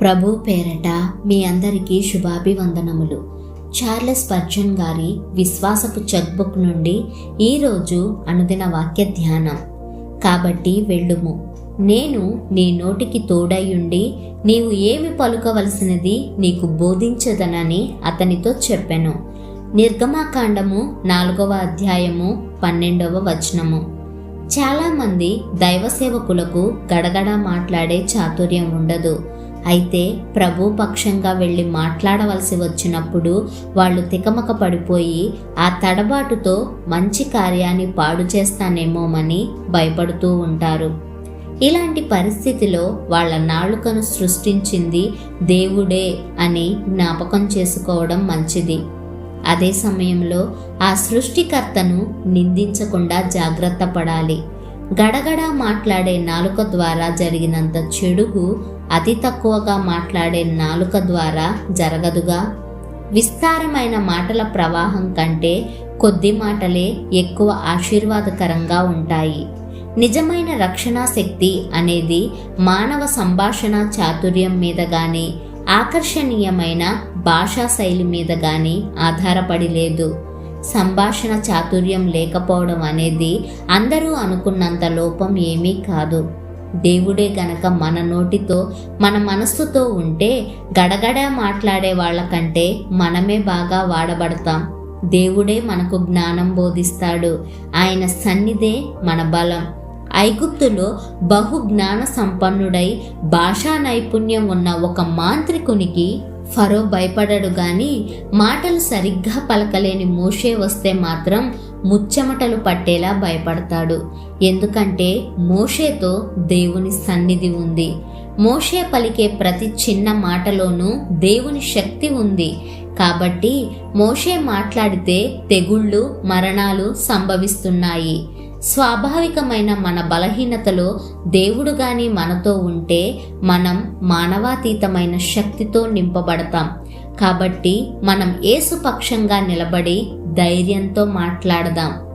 ప్రభు పేరట మీ అందరికీ శుభాభివందనములు. చార్లెస్ పర్జన్ గారి విశ్వాసపు చెక్బుక్ నుండి ఈరోజు అనుదిన వాక్య ధ్యానం. కాబట్టి వెళ్ళుము. నేను నీ నోటికి తోడయ్యుండి నీవు ఏమి పలుకవలసినది నీకు బోధించదనని అతనితో చెప్పెను. నిర్గమాకాండము నాలుగవ అధ్యాయము పన్నెండవ వచనము. చాలామంది దైవ సేవకులకు గడగడ మాట్లాడే చాతుర్యం ఉండదు. అయితే ప్రభు పక్షంగా వెళ్ళి మాట్లాడవలసి వచ్చినప్పుడు వాళ్ళు తికమక పడిపోయి ఆ తడబాటుతో మంచి కార్యాన్ని పాడు చేస్తానేమోమని భయపడుతూ ఉంటారు. ఇలాంటి పరిస్థితిలో వాళ్ళ నాలుకను సృష్టించింది దేవుడే అని జ్ఞాపకం చేసుకోవడం మంచిది. అదే సమయంలో ఆ సృష్టికర్తను నిందించకుండా జాగ్రత్త పడాలి. గడగడ మాట్లాడే నాలుక ద్వారా జరిగినంత చెడుగు అతి తక్కువగా మాట్లాడే నాలుక ద్వారా జరగదుగా? విస్తారమైన మాటల ప్రవాహం కంటే కొద్ది మాటలే ఎక్కువ ఆశీర్వాదకరంగా ఉంటాయి. నిజమైన రక్షణా శక్తి అనేది మానవ సంభాషణ చాతుర్యం మీద కానీ ఆకర్షణీయమైన భాషా శైలి మీద కానీ ఆధారపడి లేదు. సంభాషణ చాతుర్యం లేకపోవడం అనేది అందరూ అనుకున్నంత లోపం ఏమీ కాదు. దేవుడే గనక మన నోటితో మన మనస్సుతో ఉంటే గడగడ మాట్లాడే వాళ్ళకంటే మనమే బాగా వాడబడతాం. దేవుడే మనకు జ్ఞానం బోధిస్తాడు. ఆయన సన్నిధే మన బలం. ఐగుప్తులో బహు జ్ఞాన సంపన్నుడై భాషా నైపుణ్యం ఉన్న ఒక మాంత్రికునికి ఫరో భయపడడు గాని మాటలు సరిగ్గా పలకలేని మోషే వస్తే మాత్రం ముచ్చెమటలు పట్టేలా భయపడతాడు. ఎందుకంటే మోషేతో దేవుని సన్నిధి ఉంది. మోషే పలికే ప్రతి చిన్న మాటలోనూ దేవుని శక్తి ఉంది. కాబట్టి మోషే మాట్లాడితే తెగుళ్ళు మరణాలు సంభవిస్తున్నాయి. స్వాభావికమైన మన బలహీనతలో దేవుడు గాని మనతో ఉంటే మనం మానవాతీతమైన శక్తితో నింపబడతాం. కాబట్టి మనం ఏసుపక్షంగా నిలబడి ధైర్యంతో మాట్లాడదాం.